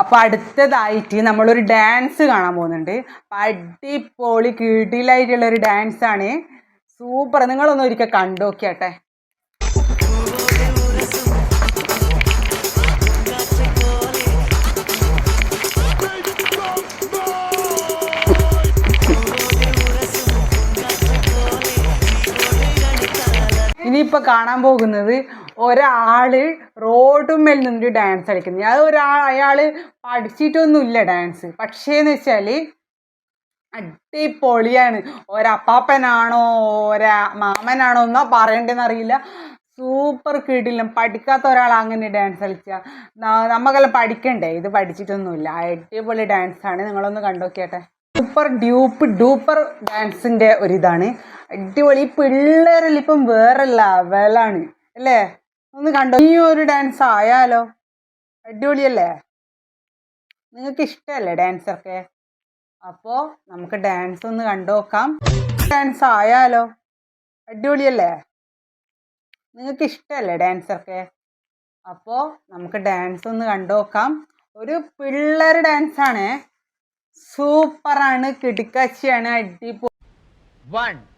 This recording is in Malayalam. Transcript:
അപ്പൊ അടുത്തതായിട്ട് നമ്മളൊരു ഡാൻസ് കാണാൻ പോകുന്നുണ്ട്. അടിപൊളി കീട്ടിലായിട്ടുള്ള ഒരു ഡാൻസ് ആണ്. സൂപ്പർ നിങ്ങളൊന്ന് ഒരിക്കൽ കണ്ടു നോക്കിയാട്ടെ. ഇനിയിപ്പോ കാണാൻ പോകുന്നത് ഒരാൾ റോഡുമേൽ നിന്നൊരു ഡാൻസ് കളിക്കുന്നത് അത് ഒരാൾ അയാൾ പഠിച്ചിട്ടൊന്നുമില്ല ഡാൻസ് പക്ഷേന്ന് വെച്ചാൽ അടിപൊളിയാണ്. ഒരപ്പാപ്പനാണോ ഒരാ മാമനാണോ എന്നാ പറയണ്ടെന്ന് അറിയില്ല സൂപ്പർ കിടിലം. പഠിക്കാത്ത ഒരാൾ അങ്ങനെ ഡാൻസ് കളിക്കുക നമുക്കെല്ലാം പഠിക്കണ്ടേ? ഇത് പഠിച്ചിട്ടൊന്നുമില്ല. അടിപൊളി ഡാൻസ് ആണ്. നിങ്ങളൊന്ന് കണ്ടോക്കിയാട്ടെ. സൂപ്പർ ഡ്യൂപ്പ് ഡൂപ്പർ ഡാൻസിന്റെ ഒരിതാണ്. അടിപൊളി. ഈ പിള്ളേരെല്ലാം ഇപ്പം വേറെ ലെവലാണ് അല്ലേ? ഒന്ന് കണ്ടോ? ഈ ഒരു ഡാൻസ് ആയാലോ? അടിപൊളിയല്ലേ? നിങ്ങൾക്ക് ഇഷ്ടമല്ലേ ഡാൻസൊക്കെ അപ്പോൾ നമുക്ക് ഡാൻസ് ഒന്ന് കണ്ടു നോക്കാം ഡാൻസ് ആയാലോ? അടിപൊളിയല്ലേ? നിങ്ങൾക്ക് ഇഷ്ടമല്ലേ ഡാൻസൊക്കെ അപ്പോൾ നമുക്ക് ഡാൻസ് ഒന്ന് കണ്ടു നോക്കാം ഒരു പിള്ളേർ ഡാൻസ് ആണ് സൂപ്പറാണ്. കിടുക്കാച്ചിയാണ്. അടിപൊളി. One,